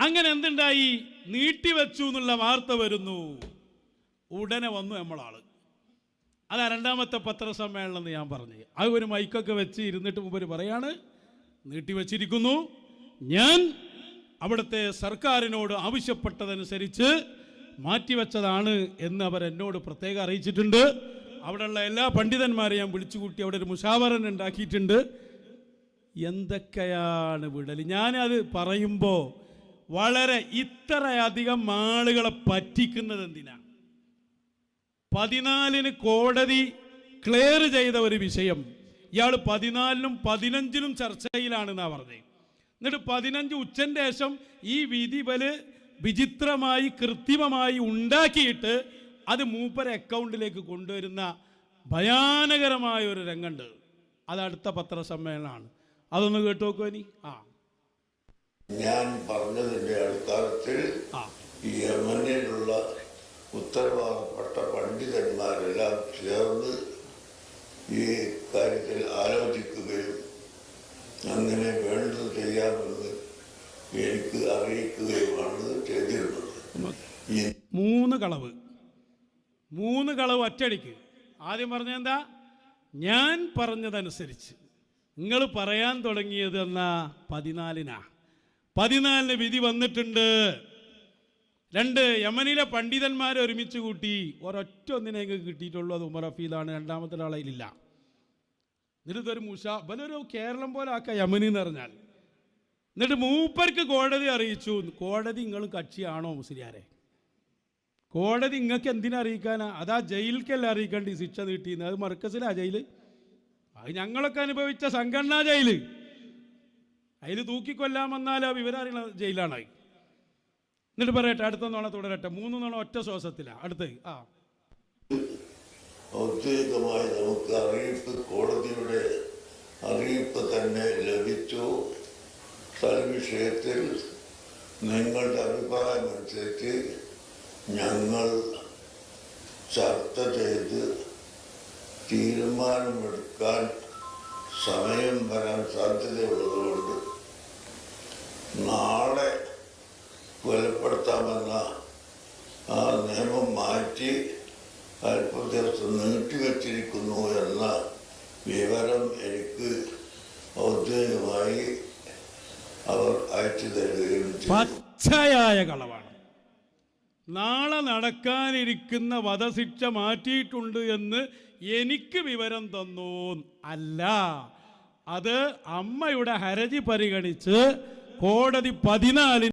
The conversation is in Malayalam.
അങ്ങനെ എന്തുണ്ടായി? നീട്ടിവെച്ചു എന്നുള്ള വാർത്ത വരുന്നു. ഉടനെ വന്നു നമ്മളാൾ. അതാ രണ്ടാമത്തെ പത്രസമ്മേളനം എന്ന് ഞാൻ പറഞ്ഞു. അത് ഒരു മൈക്കൊക്കെ വെച്ച് ഇരുന്നിട്ട് മുമ്പ് പറയാണ്. നീട്ടിവെച്ചിരിക്കുന്നു ഞാൻ അവിടുത്തെ സർക്കാരിനോട് ആവശ്യപ്പെട്ടതനുസരിച്ച് മാറ്റിവെച്ചതാണ് എന്ന് അവർ എന്നോട് പ്രത്യേകം അറിയിച്ചിട്ടുണ്ട്. അവിടെയുള്ള എല്ലാ പണ്ഡിതന്മാരെയും ഞാൻ വിളിച്ചുകൂട്ടി അവിടെ ഒരു മുഷാവറൻ ഉണ്ടാക്കിയിട്ടുണ്ട്. എന്തൊക്കെയാണ് വിടൽ ഞാനത് പറയുമ്പോൾ വളരെ ഇത്രയധികം ആളുകളെ പറ്റിക്കുന്നത് എന്തിനാ? പതിനാലിന് കോടതി ക്ലിയർ ചെയ്ത ഒരു വിഷയം. ഇയാൾ പതിനാലിനും പതിനഞ്ചിനും ചർച്ചയിലാണെന്നാണ് പറഞ്ഞത് എന്നിട്ട് പതിനഞ്ച് ഉച്ചന്റെ ശേഷം ഈ വിധി ബൽ വിചിത്രമായി കൃത്രിമമായി ഉണ്ടാക്കിയിട്ട് അത് മൂപ്പര അക്കൗണ്ടിലേക്ക് കൊണ്ടുവരുന്ന ഭയാനകരമായ ഒരു രംഗമുണ്ട്. അത് അടുത്ത പത്രസമ്മേളനമാണ്. അതൊന്ന് കേട്ടു നോക്കുവാനി ആ. ഞാൻ പറഞ്ഞതിന്റെ അടിസ്ഥാനത്തിൽ ഈ യമനിലുള്ള ഉത്തരവാദപ്പെട്ട പണ്ഡിതന്മാരെല്ലാം ചേർന്ന് ഈ കാര്യത്തിൽ ആലോചിക്കുകയും അങ്ങനെ വേണ്ടത് ചെയ്യാമെന്ന് എനിക്ക് അറിയിക്കുകയുമാണ് ചെയ്തിരുന്നത്. മൂന്ന് കളവ്. മൂന്ന് കളവ് ഒറ്റടിക്ക് ആദ്യം പറഞ്ഞെന്താ ഞാൻ പറഞ്ഞതനുസരിച്ച്. നിങ്ങൾ പറയാൻ തുടങ്ങിയത് എന്നാ പതിനാലിനാ വിധി വന്നിട്ടുണ്ട്. രണ്ട് യമനിലെ പണ്ഡിതന്മാരെ ഒരുമിച്ച് കൂട്ടി. ഒരൊറ്റ ഒന്നിനെ നിങ്ങൾക്ക് കിട്ടിയിട്ടുള്ളൂ. അത് ഉമർ ഹഫീദാണ് രണ്ടാമത്തെ ആളയിലില്ല എന്നിട്ട് ഒരു മുഷാ ഇവനൊരു കേരളം പോലെ ആക്ക യമനി എന്ന് പറഞ്ഞാൽ. എന്നിട്ട് മൂപ്പർക്ക് കോടതി അറിയിച്ചു. കോടതി നിങ്ങൾ കക്ഷിയാണോ മുസ്ലിയാരെ? കോടതി നിങ്ങൾക്ക് എന്തിനാ അറിയിക്കാനാ? അതാ ജയിലിക്കല്ല അറിയിക്കേണ്ടി ശിക്ഷ നീട്ടിയെന്ന് അത് മർക്കസിലാ ജയിൽ. അത് ഞങ്ങളൊക്കെ അനുഭവിച്ച സംഘടനാ ജയിൽ. അതിൽ തൂക്കിക്കൊല്ലാൻ വന്നാൽ ആ വിവരം അറിയണ ജയിലാണ് അത്. എന്നിട്ട് പറയട്ടെ അടുത്ത നോണ തുടരട്ടെ. മൂന്ന് നോണ ഒറ്റ ശ്വാസത്തിലാണ് അടുത്ത് ആ. ഔദ്യോഗികമായി നമുക്ക് അറിയിപ്പ് കോടതിയുടെ അറിയിപ്പ് തന്നെ ലഭിച്ചു. തൽവിഷയത്തിൽ നിങ്ങളുടെ അഭിപ്രായം അനുസരിച്ച് ഞങ്ങൾ ചർച്ച ചെയ്ത് തീരുമാനമെടുക്കാൻ സമയം വരാൻ സാധ്യതയുള്ളതുകൊണ്ട് നാളെ കൊലപ്പെടുത്താമെന്ന ആ നിയമം മാറ്റി അല്പ ദിവസം നീട്ടിവെച്ചിരിക്കുന്നു എന്ന വിവരം എനിക്ക് ഔദ്യോഗികമായി അവർ അയച്ചു തരികയും പച്ചയായ കളവാണ്. നാളെ നടക്കാനിരിക്കുന്ന വധശിക്ഷ മാറ്റിയിട്ടുണ്ട് എന്ന് എനിക്ക് വിവരം തന്നു അല്ല. അത് അമ്മയുടെ ഹരജി പരിഗണിച്ച് കോടതി പതിനാലിന്